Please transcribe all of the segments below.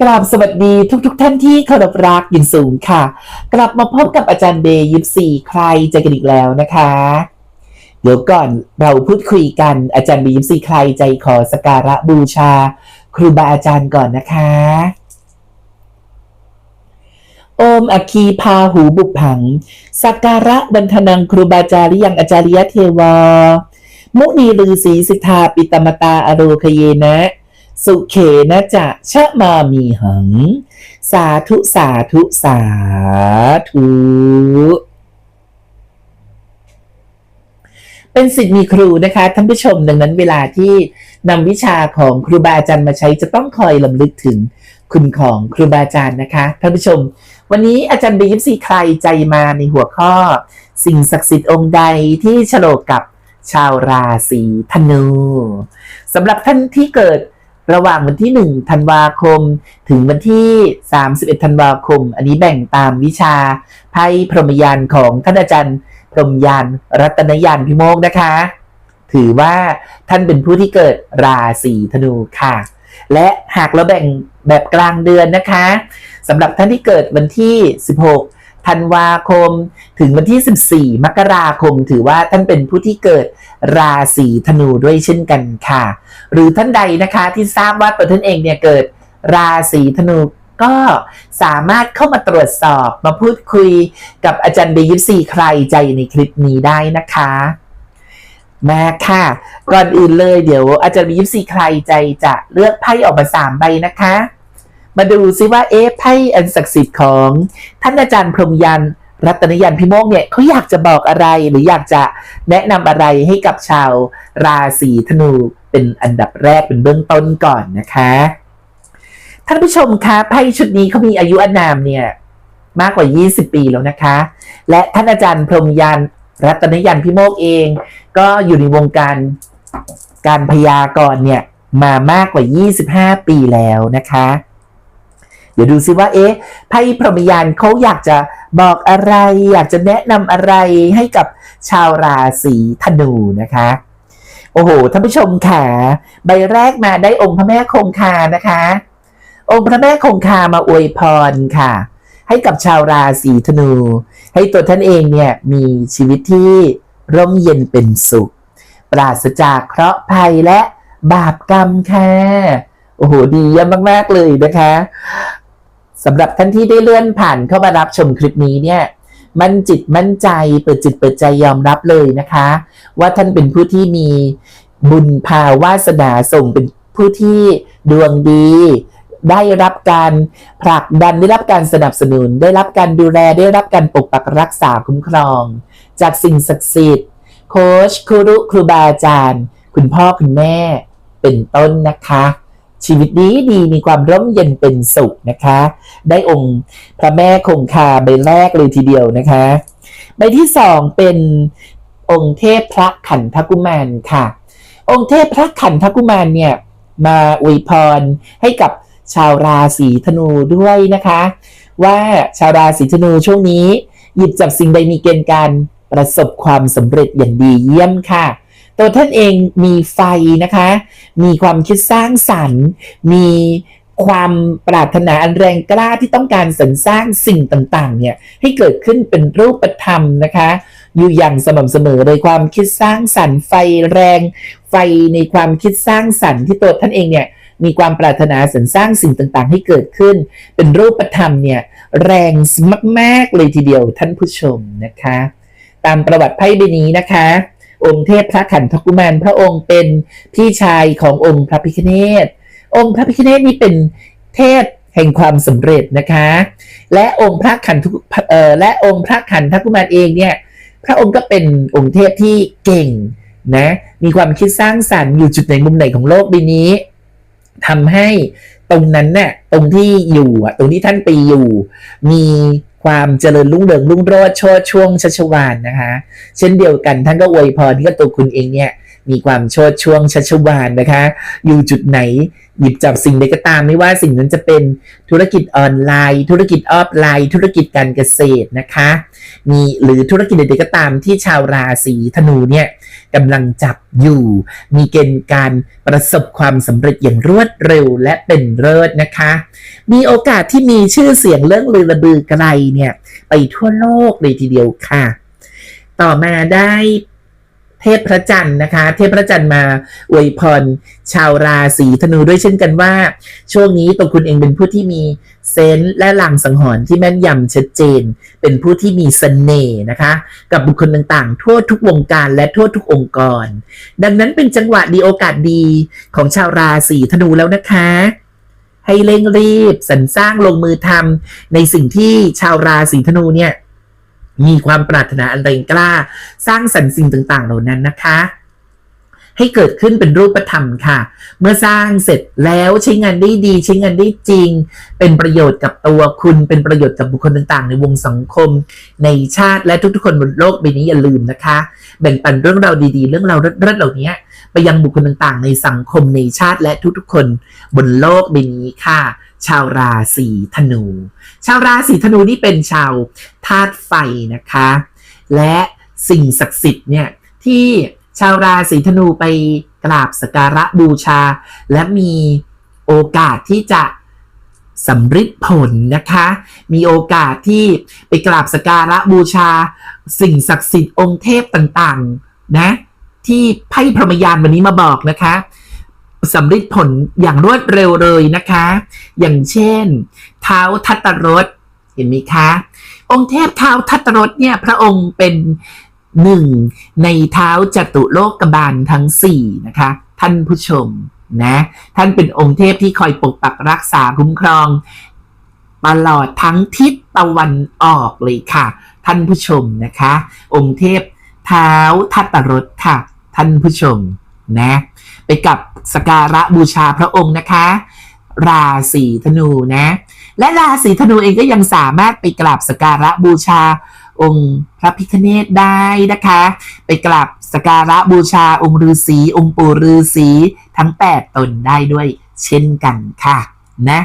กราบสวัสดีทุกๆทท่านที่เคารพรักย่างสูงค่ะ กลับมาพบกับอาจารย์เบย์ยิปซีใครใจะกันอีกแล้วนะคะ เดี๋ยวก่อนเราพูดคุยกันอาจารย์เบย์ยิปซีใครใจขอสกการะบูชา ครูบาอาจารย์ก่อนนะคะ โอมอคีพาหูบุพผังสักการะบันทนังครูบาอาจารย์ยังอาจาริยเทวา มุนีลือสีสิทธาปิตมตาอโรคเยนะ สุเขนะจะชะมามีหัง สาธุสาธุสาธุเป็นสิทธิ์มีครูนะคะท่านผู้ชมดังนั้นเวลาที่นำวิชาของครูบาอาจารย์มาใช้จะต้องคอยลำลึกถึงคุณของครูบาอาจารย์นะคะท่านผู้ชม วันนี้อาจารย์บียิปซีใครใจมาในหัวข้อ สิ่งศักดิ์สิทธิ์องค์ใดที่ฉลกกับ ชาวราศีธนูสำหรับท่านที่เกิดระหว่างวันที่ 1 ธันวาคม ถึงวันที่ 31 ธันวาคม อันนี้แบ่งตามวิชาไพ่พรหมยานของท่านอาจารย์พรหมยานรัตนยานพิโมกนะคะ ถือว่าท่านเป็นผู้ที่เกิดราศีธนูค่ะ และหากเราแบ่งแบบกลางเดือนนะคะสำหรับท่านที่เกิดวันที่ 16 ธันวาคม ถึงวันที่ 14 มกราคม ถือว่าท่านเป็นผู้ที่เกิดราศีธนูด้วยเช่นกันค่ะ หรือท่านใดนะคะที่ทราบว่าตัวท่านเองเนี่ยเกิดราศีธนูก็สามารถเข้ามาตรวจสอบมาพูดคุยกับอาจารย์เบยิปซีใครใจในคลิปนี้ได้นะคะมาค่ะ ก่อนอื่นเลยเดี๋ยวอาจารย์เบยิปซีใครใจจะเลือกไพ่ออกมาสามใบนะคะ มาดูซิว่าเอ๊ะไพ่อันศักดิ์สิทธิ์ของท่านอาจารย์พรมยันรัตนยันพิโมกเนี่ยเขาอยากจะบอกอะไรหรืออยากจะแนะนำอะไรให้กับชาวราศีธนูเป็นอันดับแรกเป็นเบื้องต้นก่อนนะคะ ท่านผู้ชมคะไพ่ชุดนี้เขามีอายุอานามเนี่ยมากกว่า 20 ปีแล้วนะคะ และท่านอาจารย์พรมยันรัตนยันพิโมกเอง ก็อยู่ในวงการการพยากรณ์เนี่ยมามากกว่า 25 ปีแล้วนะคะเดี๋ยวดูซิว่าเอ๊ะไพ่พรหมยานเขาอยากจะบอกอะไร อยากจะแนะนำอะไรให้กับชาวราศีธนูนะคะ โอ้โหท่านผู้ชมค่ะ ใบแรกมาได้องค์พระแม่คงคานะคะ องค์พระแม่คงคามาอวยพรค่ะ ให้กับชาวราศีธนู ให้ตัวท่านเองเนี่ยมีชีวิตที่ร่มเย็นเป็นสุข ปราศจากเคราะห์ภัยและบาปกรรมค่ะ โอ้โหดีเยี่ยมมาก ๆ เลยนะคะ สำหรับท่านที่ได้เลื่อนผ่านเข้ามารับชมคลิปนี้เนี่ยมั่นจิตมั่นใจเปิดจิตเปิดใจยอมรับเลยนะคะ ว่าท่านเป็นผู้ที่มีบุญภาวาสนาส่งเป็นผู้ที่ดวงดี ได้รับการผลักดันได้รับการสนับสนุน ได้รับการดูแลได้รับการปกปักรักษาคุ้มครอง จากสิ่งศักดิ์สิทธิ์โค้ชครูรุครูบาอาจารย์ คุณพ่อคุณแม่เป็นต้นนะคะ ชีวิตดีดีมีความร่มเย็นเป็นสุขนะคะ ได้องค์พระแม่คงคาใบแรกเลยทีเดียวนะคะใบที่สองเป็นองค์เทพพระขันธกุมารค่ะ องค์เทพพระขันธกุมารเนี่ยมาอวยพรให้กับชาวราศีธนูด้วยนะคะ ว่าชาวราศีธนูช่วงนี้ หยิบจับสิ่งใดมีเกณฑ์การประสบความสำเร็จอย่างดีเยี่ยมค่ะ ตัวท่านเองมีไฟนะคะ มีความคิดสร้างสรรค์ มีความปรารถนาอันแรงกล้าที่ต้องการสรรสร้างสิ่งต่างๆ เนี่ยให้เกิดขึ้นเป็นรูปธรรมนะคะ อยู่อย่างสม่ำเสมอเลยความคิดสร้างสรรค์ไฟแรง ไฟในความคิดสร้างสรรค์ที่ตัวท่านเองเนี่ยมีความปรารถนาสรรสร้างสิ่งต่างๆ ให้เกิดขึ้น เป็นรูปธรรมเนี่ยแรงมากๆเลยทีเดียวท่านผู้ชมนะคะ ตามประวัติไพ่ใบนี้นะคะ องค์เทพพระขันธกุมารพระองค์เป็นพี่ชายขององค์พระพิฆเนศองค์พระพิฆเนศนี่เป็นเทพแห่งความสำเร็จนะคะ และองค์พระขันธเอ่อและองค์พระขันธกุมารเองเนี่ยพระองค์ก็เป็นองค์เทพที่เก่งนะมีความคิดสร้างสรรค์อยู่จุดไหนมุมไหนของโลกใบนี้ทำให้ตรงนั้นเน่ะตรงที่อยู่ตรงที่ท่านไปอยู่ มี ความเจริญรุ่งเรืองรุ่งโรจน์โชดช่วงชัชวานนะคะ เช่นเดียวกันท่านก็อวยพรที่กับตัวคุณเองเนี่ย มีความโชดช่วงชัชวานนะคะ อยู่จุดไหนหยิบจับสิ่งใดก็ตามไม่ว่าสิ่งนั้นจะเป็นธุรกิจออนไลน์ ธุรกิจออฟไลน์ ธุรกิจการเกษตรนะคะ มีหรือธุรกิจใดๆก็ตามที่ชาวราศีธนูเนี่ยกำลังจับอยู่ มีเกณฑ์การประสบความสำเร็จอย่างรวดเร็วและเป็นเลิศนะคะ มีโอกาสที่มีชื่อเสียงเรื่องลือระบือไกลเนี่ยไปทั่วโลกเลยทีเดียวค่ะ ต่อมาได้ เทพพระจันทร์นะคะ เทพพระจันทร์มาอวยพรชาวราศีธนูด้วยเช่นกันว่า ช่วงนี้ตัวคุณเองเป็นผู้ที่มีเซนส์และลังสังหรณ์ที่แม่นยำชัดเจน เป็นผู้ที่มีเสน่ห์นะคะ กับบุคคลต่างๆ ทั่วทุกวงการและทั่วทุกองค์กร ดังนั้นเป็นจังหวะดีโอกาสดีของชาวราศีธนูแล้วนะคะให้เร่งรีบสรรสร้างลงมือทำในสิ่งที่ชาวราศีธนูเนี่ย มีความปรารถนาอันแรงกล้า สร้างสรรค์สิ่งต่าง ๆ เหล่านั้นนะคะ ให้เกิดขึ้นเป็นรูปธรรมค่ะ เมื่อสร้างเสร็จแล้วใช้งานได้ดี ใช้งานได้จริง เป็นประโยชน์กับตัวคุณ เป็นประโยชน์กับบุคคลต่าง ๆ ในวงสังคม ในชาติและทุกๆคนบนโลกใบนี้อย่าลืมนะคะ แบ่งปันเรื่องราวดีๆ เรื่องราวเลิศๆเหล่านี้ ไปยังบุคคลต่างๆ ในสังคมในชาติและทุกๆคนบนโลกใบนี้ค่ะ ชาวราศีธนู ชาวราศีธนูนี่เป็นชาวธาตุไฟนะคะ และสิ่งศักดิ์สิทธิ์เนี่ยที่ชาวราศีธนูไปกราบสการะบูชา และมีโอกาสที่จะสำฤทธิ์ผลนะคะ มีโอกาสที่ไปกราบสการะบูชา สิ่งศักดิ์สิทธิ์องค์เทพต่างๆ นะ ที่ไพ่พรหมยานวันนี้มาบอกนะคะสำฤทธิ์ผลอย่างรวดเร็วเลยนะคะ อย่างเช่น เท้าทัตตรสเห็นไหมคะ องค์เทพเท้าทัตตรสเนี่ยพระองค์เป็นหนึ่งในเท้าจตุโลกบาลทั้งสี่นะคะ ท่านผู้ชมนะท่านเป็นองค์เทพที่คอยปกปักรักษาคุ้มครอง ตลอดทั้งทิศตะวันออกเลยค่ะ ท่านผู้ชมนะคะ องค์เทพเท้าทัตตรสค่ะ ท่านผู้ชมนะ ไปกับสการะบูชาพระองค์นะคะ ราศีธนูนะ และราศีธนูเองก็ยังสามารถไปกราบสการะบูชาองค์พระพิฆเนศได้นะคะ ไปกราบสการะบูชาองค์ฤาษีองค์ปู่ฤาษีทั้ง 8 ตนได้ด้วยเช่นกันค่ะนะ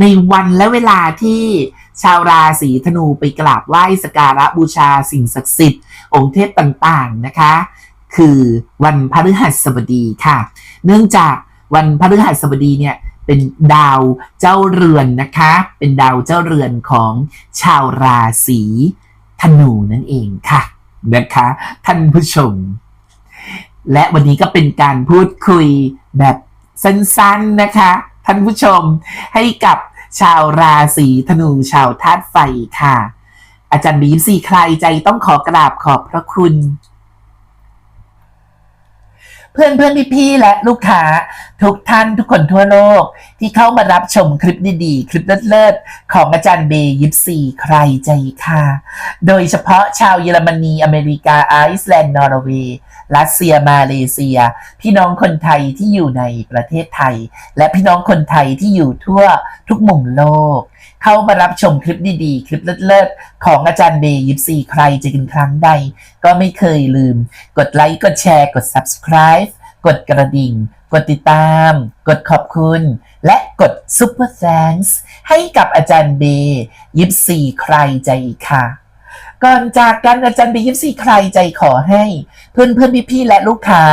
ในวันและเวลาที่ชาวราศีธนูไปกราบไหว้สการะบูชาสิ่งศักดิ์สิทธิ์องค์เทพต่างๆนะคะ คือวันพฤหัสบดีค่ะ เนื่องจากวันพฤหัสบดีเนี่ยเป็นดาวเจ้าเรือนนะคะ เป็นดาวเจ้าเรือนของชาวราศีธนูนั่นเองค่ะนะคะ ท่านผู้ชม และวันนี้ก็เป็นการพูดคุยแบบสั้นๆนะคะ ท่านผู้ชมให้กับชาวราศีธนูชาวธาตุไฟค่ะ อาจารย์บีสีใครใจต้องขอกราบขอบพระคุณ เพื่อนเพื่อนพี่ๆและลูกค้าทุกท่านทุกคนทั่วโลก ที่เข้ามารับชมคลิปดีๆ คลิปเลิศๆของอาจารย์เบย์ยิปซีใครใจค่ะ โดยเฉพาะชาวเยอรมนี อเมริกาไอซ์แลนด์นอร์เวย์รัสเซียมาเลเซีย พี่น้องคนไทยที่อยู่ในประเทศไทย และพี่น้องคนไทยที่อยู่ทั่วทุกมุมโลก เข้ามารับชมคลิปดีๆ คลิปเลิศๆ ของอาจารย์เบย์ยิปซีใครจะกินครั้งใด ก็ไม่เคยลืม กดไลค์ กดแชร์ กด subscribe กดกระดิ่ง กดติดตาม กดขอบคุณ และกด Super Thanks ให้กับอาจารย์เบย์ยิปซีใครใจค่ะ ก่อนจากกันอาจารย์เบย์ยิปซีใครใจขอให้ เพื่อนเพื่อนพี่ๆและลูกค้า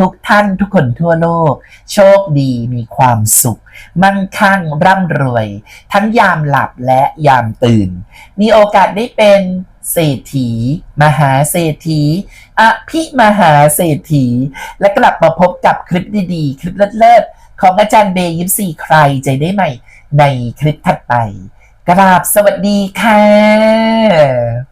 ทุกท่านทุกคนทั่วโลก โชคดีมีความสุข มั่งคั่งร่ำรวย ทั้งยามหลับและยามตื่น มีโอกาสได้เป็นเศรษฐี มหาเศรษฐีอภิมหาเศรษฐี และกลับมาพบกับคลิปดีๆ คลิปเลิศๆของอาจารย์เบย์ยิปซีใครใจได้ใหม่ในคลิปถัดไป กราบสวัสดีค่ะ